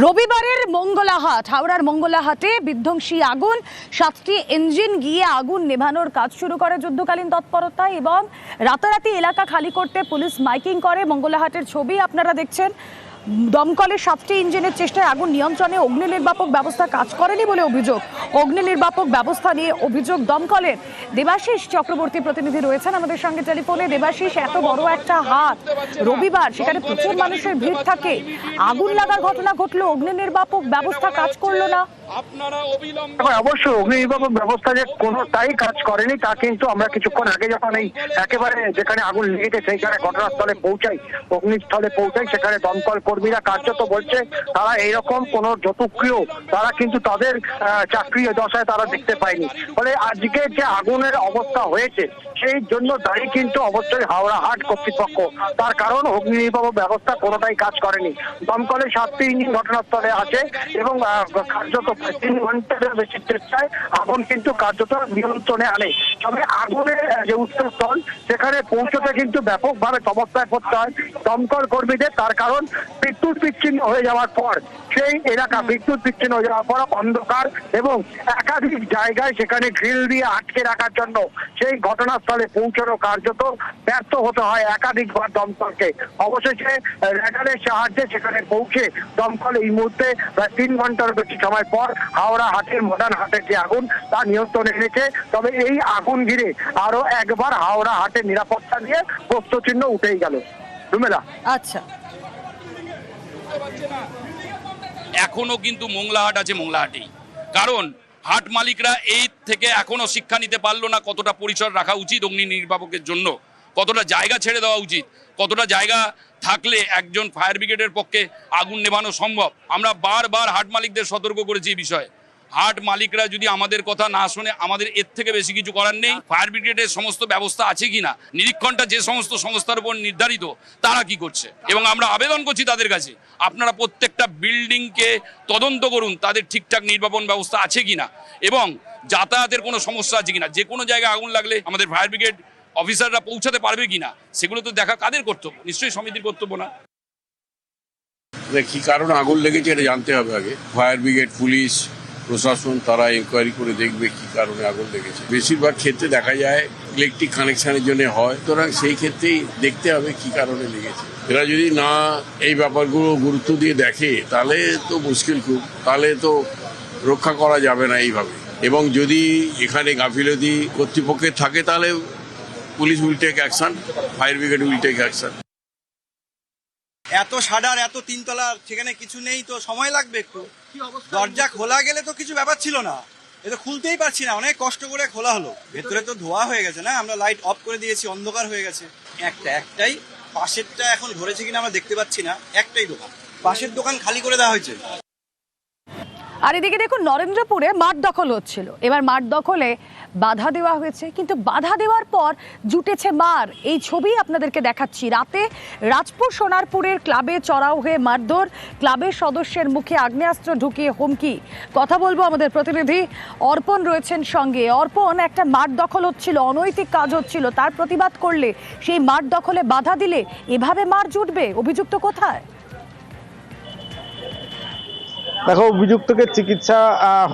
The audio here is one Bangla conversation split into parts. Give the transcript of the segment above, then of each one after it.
রবিবারের মঙ্গলাহাট, হাওড়ার মঙ্গলাহাটে বিধ্বংসী আগুন। সাতটি ইঞ্জিন গিয়ে আগুন নেভানোর কাজ শুরু করে যুদ্ধকালীন তৎপরতা এবং রাতারাতি এলাকা খালি করতে পুলিশ মাইকিং করে। মঙ্গলাহাটের ছবি আপনারা দেখছেন। দমকলের সাতটি ইঞ্জিনের চেষ্টায় আগুন নিয়ন্ত্রণে অগ্নি নির্বাপক ব্যবস্থা কাজ করেনি বলে অভিযোগ। অগ্নি নির্বাপক ব্যবস্থা নিয়ে অভিযোগ দমকলের। দেবাশিস চক্রবর্তী প্রতিনিধি রয়েছেন আমাদের সঙ্গে টেলিফোনে। দেবাশিস, এত বড় একটা হাত। রবিবার সেখানে প্রচুর মানুষের ভিড় থাকে। আগুন লাগার ঘটনা ঘটলো অগ্নি নির্বাপক ব্যবস্থা কাজ করল না। আপনারা অবিলম্বে দেখো, অবশ্যই অগ্নি নির্বাপক ব্যবস্থা যে কাজ করেনি তা কিন্তু আমরা কিছুক্ষণ আগে যখন এই একেবারে যেখানে আগুন লেগেছে সেইখানে ঘটনাস্থলে পৌঁছাই অগ্নিস্থলে পৌঁছাই সেখানে দমকল কর্মীরা কার্যত বলছে তারা এইরকম কোন যতক্রিয় তারা কিন্তু তাদের চাকরি দশায় তারা দেখতে পায়নি। ফলে আজকে যে আগুনের অবস্থা হয়েছে সেই জন্য দায়ী কিন্তু অবশ্যই হাওড়া হাট কর্তৃপক্ষ। তার কারণ অগ্নি ব্যবস্থা কোনোটাই কাজ করেনি। দমকলের সাতটি ইঞ্জিন ঘটনাস্থলে আছে এবং কার্যত তিন ঘণ্টার বেশি চেষ্টায় আগুন কিন্তু কার্যত নিয়ন্ত্রণে আনে। তবে আগুনের যে উৎসস্থল সেখানে পৌঁছতে কিন্তু ব্যাপকভাবে সমস্যায় পড়তে হয় দমকল কর্মীদের। তার কারণ বিদ্যুৎ বিচ্ছিন্ন হয়ে যাওয়ার পর, সেই এলাকা বিদ্যুৎ বিচ্ছিন্ন হয়ে যাওয়ার পর অন্ধকার এবং একাধিক জায়গায় সেখানে গ্রিল দিয়ে আটকে রাখার জন্য সেই ঘটনাস্থলে পৌঁছানো কার্যত ব্যর্থ হতে হয় একাধিকবার দমকলকে। অবশেষে র্যাডারের সাহায্যে সেখানে পৌঁছে দমকল এই মুহূর্তে প্রায় তিন ঘণ্টার বেশি সময় পর হাওড়া হাটের মডার্ন হাটের যে আগুন তা নিয়ন্ত্রণে এনেছে। তবে এই আগুন ঘিরে আরও একবার হাওড়া হাটের নিরাপত্তা নিয়ে প্রশ্নচিহ্ন উঠেই গেল। রুমেলা আচ্ছা। এখনও কিন্তু মোংলাহাট আছে মোংলাহাটেই। কারণ হাট মালিকরা এই থেকে এখনও শিক্ষা নিতে পারল না কতটা পরিসর রাখা উচিত অগ্নি নির্বাপকের জন্য, কতটা জায়গা ছেড়ে দেওয়া উচিত, কতটা জায়গা থাকলে একজন ফায়ার ব্রিগেডের পক্ষে আগুন নেভানো সম্ভব। আমরা বারবার হাট মালিকদের সতর্ক করেছি এই বিষয়ে। হাট মালিকরা যদি আমাদের কথা না শোনে, আমাদের এর থেকে বেশি কিছু করার নেই। ফায়ার ব্রিগেডের সমস্ত ব্যবস্থা আছে কিনা, নিরীক্ষণটা যে সমস্ত সংস্থার উপর নির্ধারিত, তারা কি করছে? এবং আমরা আবেদন করছি তাদের কাছে, আপনারা প্রত্যেকটা বিল্ডিংকে তদন্ত করুন, তাদের ঠিকঠাক নির্বাপন ব্যবস্থা আছে কিনা, এবং যাতায়াতের কোনো সমস্যা আছে কিনা, যে কোনো জায়গায় আগুন লাগলে আমাদের ফায়ার ব্রিগেড অফিসাররা পৌঁছাতে পারবে কিনা, সেগুলো তো দেখা কাদের কর্তব্য, নিশ্চয়ই সমিতির কর্তব্য না। কি কারণে আগুন লেগেছে এটা জানতে হবে আগে। ফায়ার ব্রিগেড, পুলিশ প্রশাসন, তারা এনকোয়ারি করে দেখবে কি কারণে আগুন লেগেছে। বেশিরভাগ ক্ষেত্রে দেখা যায় ইলেকট্রিক কানেকশনের জন্য হয়। সুতরাং সেই ক্ষেত্রেই দেখতে হবে কি কারণে লেগেছে। এরা যদি না এই ব্যাপারগুলো গুরুত্ব দিয়ে দেখে, তাহলে তো মুশকিল খুব। তাহলে তো রক্ষা করা যাবে না এইভাবে। এবং যদি এখানে গাফিলতি কর্তৃপক্ষের থাকে, তাহলে police will take action fire brigade will take action এত সাডার এত তিনতলার সেখানে কিছু নেই তো সময় লাগবে একটু। দরজা খোলা গেলে তো কিছু ব্যাপার ছিল না। এ তো খুলতেই পারছি না অনেক কষ্ট করে খোলা হলো। ভেতরে তো ধোয়া হয়ে গেছে না আমরা লাইট অফ করে দিয়েছি অন্ধকার হয়ে গেছে। একটা একটাই পাশেরটা এখন ধরেছে কিনা আমরা দেখতে পাচ্ছি না একটাই দোকান। পাশের দোকান খালি করে দেওয়া হয়েছে। আর এদিকে দেখুন, নরেন্দ্রপুরে মাঠ দখল হচ্ছিল। এবার মাঠ দখলে বাধা দেওয়া হয়েছে, কিন্তু বাধা দেওয়ার পর জুটেছে মার। এই ছবি আপনাদেরকে দেখাচ্ছি। রাতে রাজপুর সোনারপুরের ক্লাবে চড়াও হয়ে মারধর, ক্লাবের সদস্যের মুখে আগ্নেয়াস্ত্র ঢুকিয়ে হুমকি। কথা বলব আমাদের প্রতিনিধি, অর্পণ রয়েছেন সঙ্গে। অর্পণ, একটা মাঠ দখল হচ্ছিল, অনৈতিক কাজ হচ্ছিল। তার প্রতিবাদ করলে সেই মাঠ দখলে বাধা দিলে এভাবে মার জুটবে? অভিযুক্ত কোথায়? দেখো, অভিযুক্তকে চিকিৎসা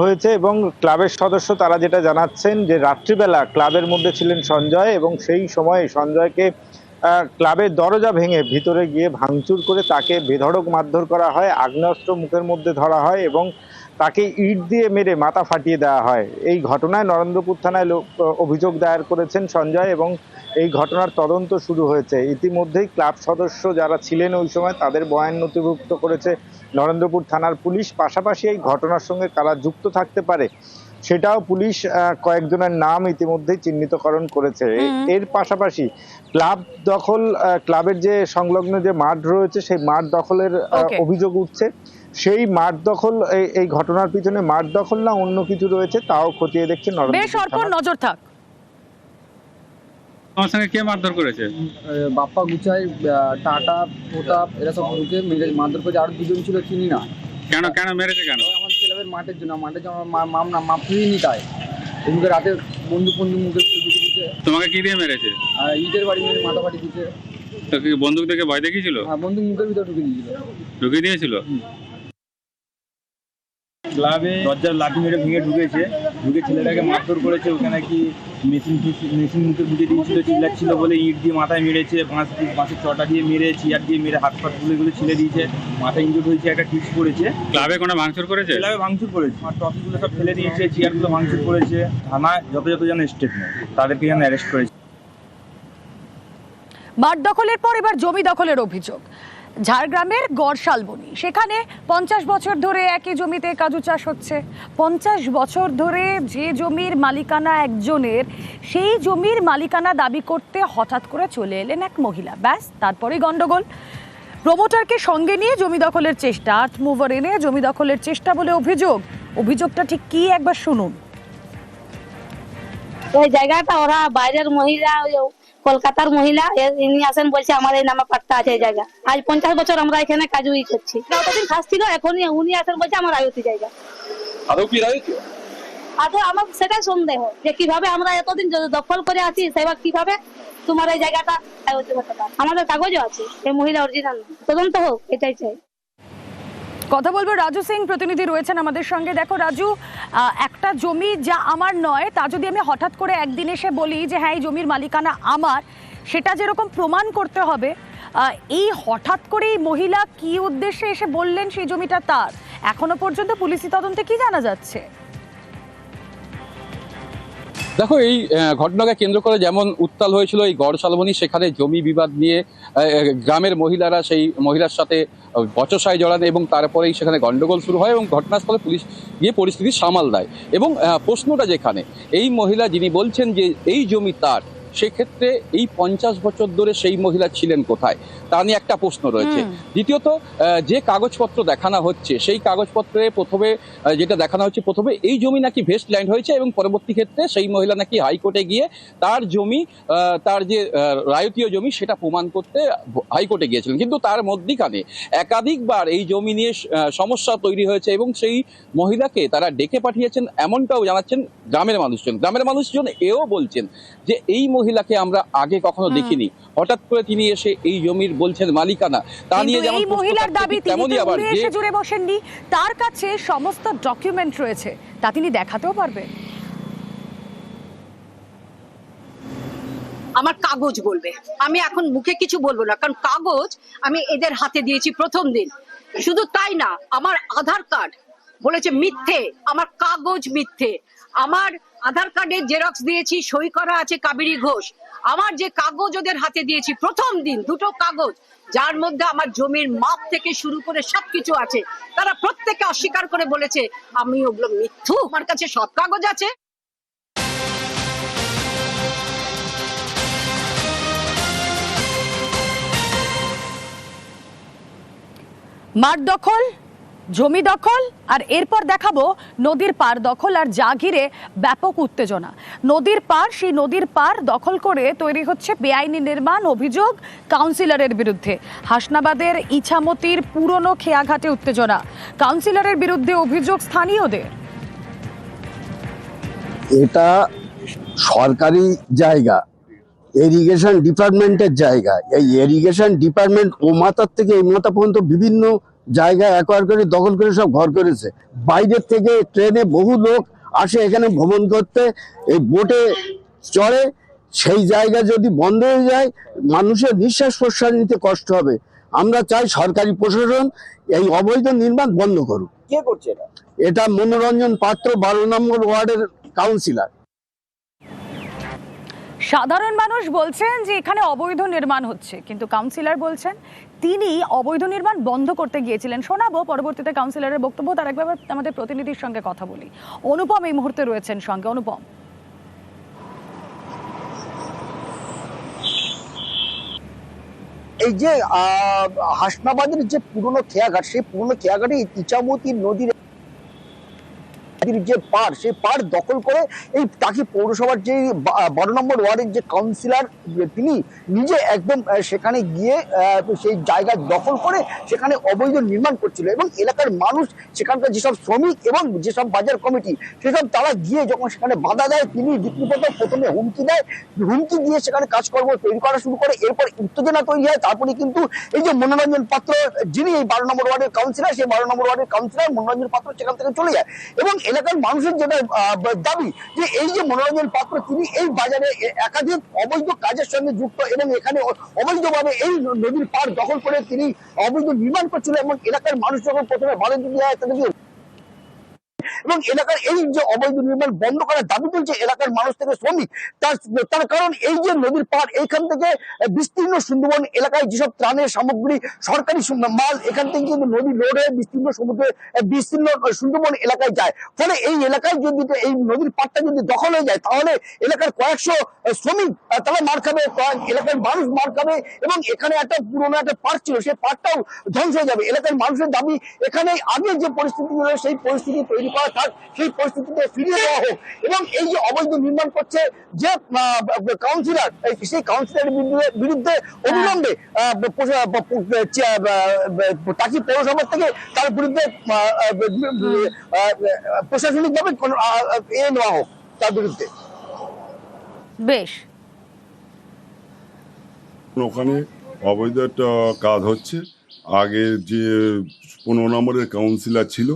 হয়েছে এবং ক্লাবের সদস্য তারা যেটা জানাচ্ছেন যে রাত্রিবেলা ক্লাবের মধ্যে ছিলেন সঞ্জয় এবং সেই সময়ে সঞ্জয়কে ক্লাবের দরজা ভেঙে ভিতরে গিয়ে ভাঙচুর করে তাকে বেধড়ক মারধর করা হয়, আগ্নেয়াস্ত্র মুখের মধ্যে ধরা হয় এবং তাকে ইট দিয়ে মেরে মাথা ফাটিয়ে দেওয়া হয়। এই ঘটনায় নরেন্দ্রপুর থানায় লোক অভিযোগ দায়ের করেছেন সঞ্জয় এবং এই ঘটনার তদন্ত শুরু হয়েছে। ইতিমধ্যেই ক্লাব সদস্য যারা ছিলেন ওই সময় তাদের বয়ান নথিভুক্ত করেছে নরেন্দ্রপুর থানার পুলিশ। পাশাপাশি এই ঘটনার সঙ্গে কারা যুক্ত থাকতে পারে সেটাও পুলিশ কয়েকজনের নাম ইতিমধ্যেই চিহ্নিতকরণ করেছে। এর পাশাপাশি ক্লাব দখল ক্লাবের যে সংলগ্ন যে মাঠ রয়েছে সেই মাঠ দখলের অভিযোগ উঠছে। সেই মাঠ দখল এই- ঘটনার পিছনে মাঠ দখল না অন্য কিছু রয়েছে তাও খতিয়ে দেখছে বেশ অর্পণ নজর থাক। আমার সঙ্গে কে মারধর করেছে? বাপ্পা গুচাই টাটা প্রতাপ এরা সব ঢুকে মেরে মারধর করেছে। আরও দুজন ছিল চিনি না। কেন কেন মেরেছে কেন? ওই আমাদের ক্লাবের মাঠের জন্য মাঠের জন্য মা- মাম না মাপিনি তাই। এদিকে রাতে বন্দুক বন্দুক মুখে ঢুকে ঢুকে তোমাকে কি দিয়ে মেরেছে? আর ইটের বাড়ি মেরে মাথা ফাটি দিতে তো কি বন্দুক দেখে ভয় দেখিয়েছিল? আর বন্দুক মুখের ভিতরে ঢুকে দিয়েছিল। ঢুকিয়ে দিয়েছিল? ক্লাবে দরজার লাঠি মেরে ভেঙে ঢুকেছে। ঢুকে ছেলেটাকে মারধর করেছে ওখানে কি মেশিন মেশিন মুখে বুঝে দিয়েছিল চিল্লাচ্ছিল বলে ইট দিয়ে মাথায় মেরেছে বাঁশ দিয়ে বাঁশের চটা দিয়ে মেরে চেয়ার দিয়ে মেরে হাত পাত তুলে গুলো ছেলে দিয়েছে মাথা ইঞ্জুর হয়েছে একটা টিপস পড়েছে। ক্লাবে কোনো ভাঙচুর করেছে? ক্লাবে ভাঙচুর করেছে। আর ট্রফিগুলো সব ফেলে দিয়েছে চেয়ারগুলো ভাঙচুর করেছে। থানায় যত যত যেন স্টেপ নেয় তাদেরকে যেন অ্যারেস্ট করেছে। মাঠ দখলের পর এবার জমি দখলের অভিযোগ। ঝাড়গ্রামের গড়শালবনি সেখানে পঞ্চাশ বছর ধরে একই জমিতে কাজু চাষ হচ্ছে। পঞ্চাশ বছর ধরে যে জমির মালিকানা একজনের, সেই জমির মালিকানা দাবি করতে হঠাৎ করে চলে এলেন এক মহিলা। ব্যাস, তারপরেই গন্ডগোল। প্রমোটারকে সঙ্গে নিয়ে জমি দখলের চেষ্টা আর্থ মুভার এনে জমি দখলের চেষ্টা বলে অভিযোগ। অভিযোগটা ঠিক কি? একবার শুনুন। ওই জায়গাটা ওরা বাইরের মহিলা কলকাতার মহিলা ইনি আসেন বলছে আমার এই নামে পাট্টা আছে এই জায়গা। আজ পঞ্চাশ বছর আমরা এখানে কাজুই করছি কতদিন খাস ছিল এখনই উনি আসেন বলছে আমার আয়তি জায়গা আদৌ কি রাইত আদৌ আমার সেটাই সন্দেহ যে কীভাবে আমরা এতদিন দখল করে আছি সেবা কীভাবে তোমার এই জায়গাটা আয়তি হতে পারে? আমাদের কাগজও আছে এই মহিলা অরিজিনাল তদন্ত হোক এটাই চাই। কথা বলব, রাজু সিং প্রতিনিধি রয়েছেন আমাদের সঙ্গে। দেখো রাজু একটা জমি যা আমার নয়, তা যদি আমি হঠাৎ করে একদিন এসে বলি যে হ্যাঁ এই জমির মালিকানা আমার, সেটা যেরকম প্রমাণ করতে হবে এই হঠাৎ করে এই মহিলা কি উদ্দেশ্যে এসে বললেন সেই জমিটা তার? এখনও পর্যন্ত পুলিশি তদন্তে কি জানা যাচ্ছে? দেখো, এই ঘটনাকে কেন্দ্র করে যেমন উত্তাল হয়েছিল এই গড় শালবনী, সেখানে জমি বিবাদ নিয়ে গ্রামের মহিলারা সেই মহিলার সাথে বচসায় জড়ান এবং তারপরেই সেখানে গণ্ডগোল শুরু হয় এবং ঘটনাস্থলে পুলিশ গিয়ে পরিস্থিতি সামাল দেয়। এবং প্রশ্নটা যেখানে, এই মহিলা যিনি বলছেন যে এই জমি তার সেক্ষেত্রে এই পঞ্চাশ বছর ধরে সেই মহিলা ছিলেন কোথায়? তা নিয়ে একটা প্রশ্ন রয়েছে। দ্বিতীয়ত যে কাগজপত্র দেখানো হচ্ছে সেই কাগজপত্রে প্রথমে যেটা দেখানো হচ্ছে প্রথমে এই জমি নাকি ভেস্ট ল্যান্ড হয়েছে এবং পরবর্তী ক্ষেত্রে সেই মহিলা নাকি হাইকোর্টে গিয়ে তার জমি তার যে রায়তীয় জমি সেটা প্রমাণ করতে হাইকোর্টে গিয়েছিলেন। কিন্তু তার মধ্যিখানে একাধিকবার এই জমি নিয়ে সমস্যা তৈরি হয়েছে এবং সেই মহিলাকে তারা ডেকে পাঠিয়েছেন এমনটাও জানাচ্ছেন গ্রামের মানুষজন। গ্রামের মানুষজন এও বলছেন যে এই মহিলাকে আমরা আগে কখনো দেখিনি। হঠাৎ করে তিনি এসে এই জমির বলছেন মালিকানা। তা নিয়ে যেমন মহিলার দাবি তেমনই আবার এসে জুড়ে বসেননি তার কাছে সমস্ত ডকুমেন্ট রয়েছে তা তিনি দেখাতেও পারবেন। আমার কাগজ বলবে। আমি এখন মুখে কিছু বলব না কারণ কাগজ আমি এদের হাতে দিয়েছি প্রথম দিন। শুধু তাই না আমার আধার কার্ড বলেছে মিথ্যে, আমার কাগজ মিথ্যে। আমার আধার কার্ডের জেরক্স দিয়েছি, সই করা আছে কাবেরী ঘোষ। আমার যে কাগজ ওদের হাতে দিয়েছি, প্রথম দিন, দুটো কাগজ, যার মধ্যে আমার জমির মাপ থেকে শুরু করে সবকিছু আছে। তারা প্রত্যেকে অস্বীকার করে বলেছে, আমি ওগুলো মিথ্যু, আমার কাছে সব কাগজ আছে। মাঠ দখল জমি দখল, আর এরপর দেখাবো নদীর পার দখল আর যা ঘিরে ব্যাপক উত্তেজনা। নদীর পার, সেই নদীর পার দখল করে তৈরি হচ্ছে বেআইনি নির্মাণ অভিযোগ কাউন্সিলরের বিরুদ্ধে। হাসনাবাদের ইছামতির পুরনো খেয়াঘাটে উত্তেজনা। কাউন্সিলরের বিরুদ্ধে অভিযোগ স্থানীয়দের। এটা সরকারি জায়গা এরিগেশন ডিপার্টমেন্টের জায়গা। এই এরিগেশন ডিপার্টমেন্ট ও মাথার থেকে এই মাথা পর্যন্ত বিভিন্ন জায়গা অ্যাকোয়ার করে দখল করে সব ঘর করেছে। বাইরের থেকে ট্রেনে বহু লোক আসে এখানে ভ্রমণ করতে। এই বোটে চড়ে সেই জায়গা যদি বন্ধ হয়ে যায় মানুষের নিঃশ্বাস প্রশ্বাস নিতে কষ্ট হবে। আমরা চাই সরকারি প্রশাসন এই অবৈধ নির্মাণ বন্ধ করুক। কে করছে এটা? এটা মনোরঞ্জন পাত্র বারো নম্বর ওয়ার্ডের কাউন্সিলর সাধারণ মানুষ বলছেন যে এখানে অবৈধ নির্মাণ হচ্ছে কিন্তু কাউন্সিলর বলছেন তিনি অবৈধ নির্মাণ বন্ধ করতে গিয়েছিলেন। শোনাবো পরবর্তীতে কাউন্সিলরের বক্তব্য, তার একবার আমাদের প্রতিনিধির সঙ্গে কথা বলি। অনুপম এই মুহূর্তে রয়েছেন সঙ্গে। অনুপম। এই যে হাসনাবাদের যে পুরনো খেয়াঘাট, সেই পুরনো খেয়াঘাটে ইচামতি নদীর নদীর যে পার, সেই পার দখল করে এই টাকি পৌরসভার যে বারো নম্বর ওয়ার্ডের যে কাউন্সিলর তিনি নিজে একদম সেখানে গিয়ে সেই জায়গা দখল করে সেখানে অবৈধ নির্মাণ করছিল এবং এলাকার মানুষ সেখানকার যেসব শ্রমিক এবং যেসব বাজার কমিটি, সেসব তারা গিয়ে যখন সেখানে বাধা দেয়, তিনি রীতিমতো প্রথমে হুমকি দেয়, হুমকি দিয়ে সেখানে কাজকর্ম তৈরি করা শুরু করে, এরপর উত্তেজনা তৈরি হয়, তারপরে কিন্তু এই যে মনোরঞ্জন পাত্র, যিনি এই বারো নম্বর ওয়ার্ডের কাউন্সিলর সেই বারো নম্বর ওয়ার্ডের কাউন্সিলর মনোরঞ্জন পাত্র সেখান থেকে চলে যায় এবং এলাকার মানুষের যেটা দাবি যে এই যে মনোরঞ্জন পাত্র, তিনি এই বাজারে একাধিক অবৈধ কাজের সঙ্গে যুক্ত এবং এখানে অবৈধভাবে এই নদীর পার দখল করে তিনি অবৈধ নির্মাণ করছিল এবং এলাকার মানুষ যখন প্রথমে ভালো যায় তাদেরকে এবং এলাকার এই যে অবৈধ নির্মাণ বন্ধ করার দাবি তুলছে এলাকার মানুষ থেকে শ্রমিক, তার কারণ এই যে নদীর পাড়, এইখান থেকে বিস্তীর্ণ সুন্দরবন এলাকায় যেসব ত্রাণের সামগ্রী, সরকারি মাল, এখান থেকে কিন্তু নদী লোড বিস্তীর্ণ সমুদ্রে বিস্তীর্ণ সুন্দরবন এলাকায় যায়। ফলে এই এলাকায় যদি এই নদীর পাড়টা যদি দখল হয়ে যায়, তাহলে এলাকার কয়েকশো শ্রমিক তারা মার খাবে এলাকার মানুষ মার খাবে এবং এখানে একটা পুরোনো একটা পার্ক ছিল সেই পার্কটাও ধ্বংস হয়ে যাবে। এলাকার মানুষের দাবি, এখানে আগে যে পরিস্থিতি ছিল, সেই পরিস্থিতি তৈরি করা থাক সেই পরিস্থিতিতে ফিরিয়ে দেওয়া হোক। এবং এই যে অবৈধ নির্মাণ করছে যে কাউন্সিলর সেই কাউন্সিলরের বিরুদ্ধে- অবিলম্বে টাকি পৌরসভা থেকে তার বিরুদ্ধে প্রশাসনিক ভাবে এ নেওয়া হোক তার বিরুদ্ধে। বেশ। ওখানে অবৈধ একটা কাজ হচ্ছে। আগে যে পনেরো নম্বরের কাউন্সিলর ছিল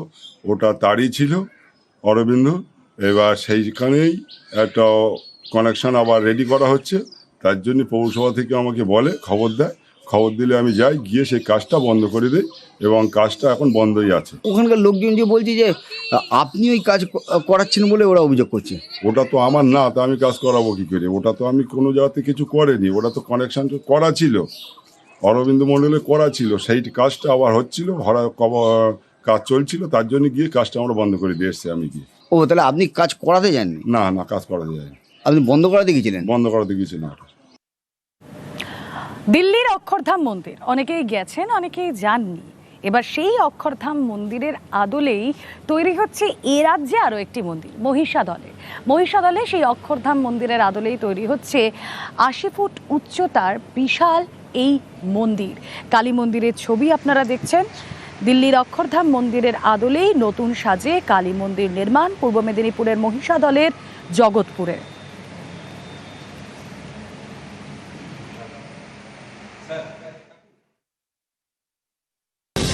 ওটা তারই ছিল অরবিন্দ। এবার সেইখানেই একটা কানেকশান আবার রেডি করা হচ্ছে। তার জন্য পৌরসভা থেকে আমাকে বলে খবর দেয়। খবর দিলে আমি যাই গিয়ে সেই কাজটা বন্ধ করে দিই এবং কাজটা এখন বন্ধই আছে। ওখানকার লোকজন যে বলছে যে আপনি ওই কাজ করাচ্ছেন বলে ওরা অভিযোগ করছে। ওটা তো আমার না তা আমি কাজ করাবো কি করে? ওটা তো আমি কোনো জায়গাতে কিছু করিনি। ওটা তো কানেকশন করা ছিল। অরবিন্দ মণ্ডলে করা ছিল। সেই কাজটা আবার হচ্ছিল ভরা কব- কাজ চলছিল তার জন্য গিয়ে কাজটা আমরা বন্ধ করে দিয়ে এসছি আমি গিয়ে। ও তাহলে আপনি কাজ করাতে যাননি? না না কাজ করাতে যায় আপনি বন্ধ করাতে গেছিলেন বন্ধ করাতে গিয়েছিলাম ওটা দিল্লির অক্ষরধাম মন্দির অনেকেই গেছেন অনেকেই যাননি। এবার সেই অক্ষরধাম মন্দিরের আদলেই তৈরি হচ্ছে এ রাজ্যে আরও একটি মন্দির মহিষাদলে। মহিষাদলে সেই অক্ষরধাম মন্দিরের আদলেই তৈরি হচ্ছে আশি ফুট উচ্চতার বিশাল এই মন্দির। কালী মন্দিরের ছবি আপনারা দেখছেন দিল্লির অক্ষরধাম মন্দিরের আদলেই নতুন সাজে কালী মন্দির নির্মাণ পূর্ব মেদিনীপুরের মহিষাদলের জগৎপুরে